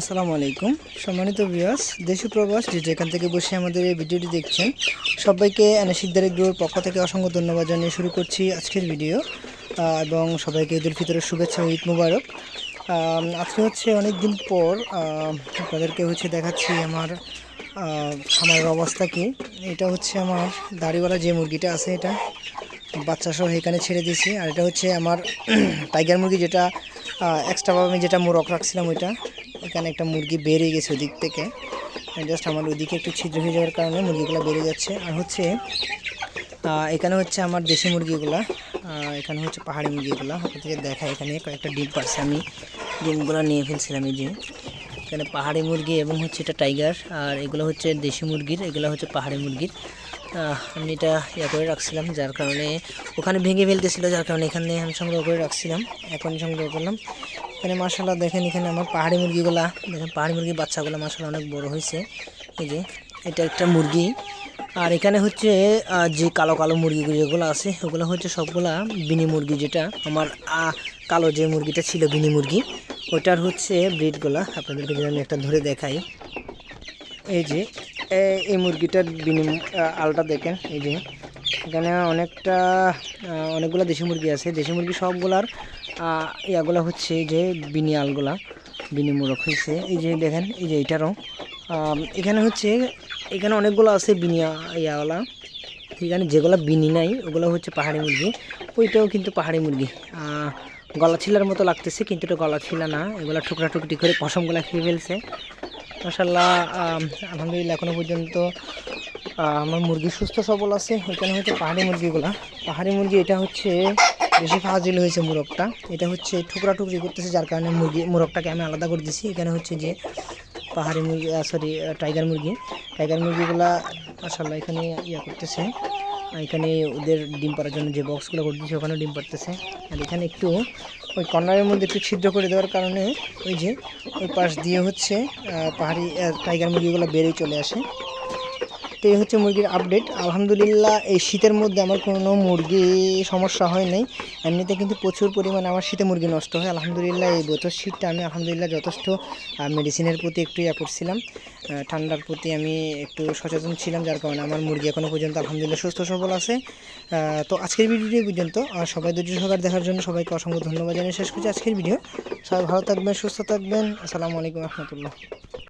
আসসালামু আলাইকুম। সম্মানিত ভিউয়ার্স দেশি প্রবাস যে যেখান থেকে বসে আমাদের এই ভিডিওটি দেখছেন, সবাইকে শিকদারি গ্রুপের পক্ষ থেকে অসংখ্য ধন্যবাদ জানিয়ে শুরু করছি আজকের ভিডিও এবং সবাইকে ঈদুল ফিতরের শুভেচ্ছা ঈদ মুবারক। আজকে হচ্ছে অনেক দিন পর আপনাদেরকে হচ্ছে দেখাচ্ছি আমার খামারের অবস্থা কি। এটা হচ্ছে আমার দাড়িওয়ালা যে মুরগিটা আছে এটা বাচ্চা সহ এখানে ছেড়ে দিয়েছি। আর এটা হচ্ছে আমার টাইগার মুরগি যেটা এক্সট্রাভাবে আমি যেটা মোরক রাখছিলাম ওইটা। এখানে একটা মুরগি বেরিয়ে গেছে ওদিক থেকে। জাস্ট আমার ওদিকে একটু ছিদ্র হয়ে যাওয়ার কারণে মুরগিগুলো বেরিয়ে যাচ্ছে। আর হচ্ছে এখানে হচ্ছে আমার দেশি মুরগিগুলা এখানে হচ্ছে পাহাড়ি মুরগিগুলা। আপনাদেরকে দেখা, এখানে কয়েকটা ডিম পারছে। আমি ডিমগুলো নিয়ে ফেলছিলাম এই যে। এখানে পাহাড়ি মুরগি এবং হচ্ছে এটা টাইগার। আর এগুলো হচ্ছে দেশি মুরগির, এগুলো হচ্ছে পাহাড়ি মুরগির। আমি এটা ইয়া করে রাখছিলাম, যার কারণে ওখানে ভেঙে ফেলতেছিল, যার কারণে এখানে আমি সংগ্রহ করে রাখছিলাম। এখন সংগ্রহ করলাম। এখানে মাসাল্লাহ দেখেন এখানে আমার পাহাড়ি মুরগিগুলা। দেখেন পাহাড়ি মুরগির বাচ্চাগুলো মাসাল্লাহ অনেক বড় হয়েছে। এই যে, এটা একটা মুরগি। আর এখানে হচ্ছে যে কালো কালো মুরগিগুলো যেগুলো আছে, ওগুলো হচ্ছে সবগুলা বিনি মুরগি যেটা আমার কালো যে মুরগিটা ছিল বিনি মুরগি ওইটার হচ্ছে ব্রিডগুলা আপনাদেরকে যদি আমি একটা ধরে দেখাই। এই যে এই মুরগিটার বিনি আলটা দেখেন, এই যে। এখানে অনেকটা অনেকগুলো দেশি মুরগি আছে। দেশি মুরগি সবগুলার ইয়াগুলা হচ্ছে যে বিনি আলগুলা বিনি মুরগ হয়েছে এই যে দেখেন এই যে এইটারও। আম, এখানে হচ্ছে এখানে অনেকগুলো আছে বিনিয়া ইয়াওয়ালা। এখানে যেগুলো বিনি নাই ওগুলো হচ্ছে পাহাড়ি মুরগি। ওইটাও কিন্তু পাহাড়ি মুরগি। গলা ছিলার মতো লাগতেছে কিন্তু এটা গলা ছিলা না। এগুলো টুকরা টুকরি করে পশমগুলা খেয়ে ফেলছে। মাসাল্লাহ আলহামদুলিল্লাহ এখনও পর্যন্ত আমার মুরগি সুস্থ সবল আছে। ওইখানে হচ্ছে পাহাড়ি মুরগিগুলা। পাহাড়ি মুরগি এটা হচ্ছে বেশি ফাজিল হয়েছে মুরগটা। এটা হচ্ছে টুকরা টুকরি করতেছে, যার কারণে মুরগি, মুরগটাকে আমি আলাদা করে দিছি। এখানে হচ্ছে যে পাহাড়ি মুরগি সরি টাইগার মুরগি। টাইগার মুরগিগুলা মাসাল্লাহ এখানে ইয়া করতেছে। এখানে ওদের ডিম পাড়ার জন্য যে বক্সগুলো করে দিয়েছে, ওখানেও ডিম পাড়তেছে। আর এখানে একটু ওই কর্নারের মধ্যে একটু ছিদ্র করে দেওয়ার কারণে ওই যে ওই পাশ দিয়ে হচ্ছে পাহাড়ি টাইগার মুরগিগুলো বেরিয়ে চলে আসে। তো এই হচ্ছে মুরগির আপডেট আলহামদুলিল্লাহ, এই শীতের মধ্যে আমার কোনো মুরগি সমস্যা হয় নাই। এমনিতে কিন্তু প্রচুর পরিমাণে আমার শীতে মুরগি নষ্ট হয়। আলহামদুলিল্লাহ, এই বছর শীতটা আমি আলহামদুলিল্লাহ যথেষ্ট মেডিসিনের প্রতি একটু ইয়া করছিলাম। ঠান্ডার প্রতি আমি একটু সচেতন ছিলাম, যার কারণে আমার মুরগি এখনও পর্যন্ত আলহামদুলিল্লাহ সুস্থ, সবল আছে। তো আজকের ভিডিওটি পর্যন্ত। আর সবাই ধৈর্য সহকার দেখার জন্য সবাইকে অসংখ্য ধন্যবাদ জানিয়ে শেষ করছি আজকের ভিডিও। সবাই ভালো থাকবেন, সুস্থ থাকবেন। আসসালামু আলাইকুম রহমতুল্লাহ।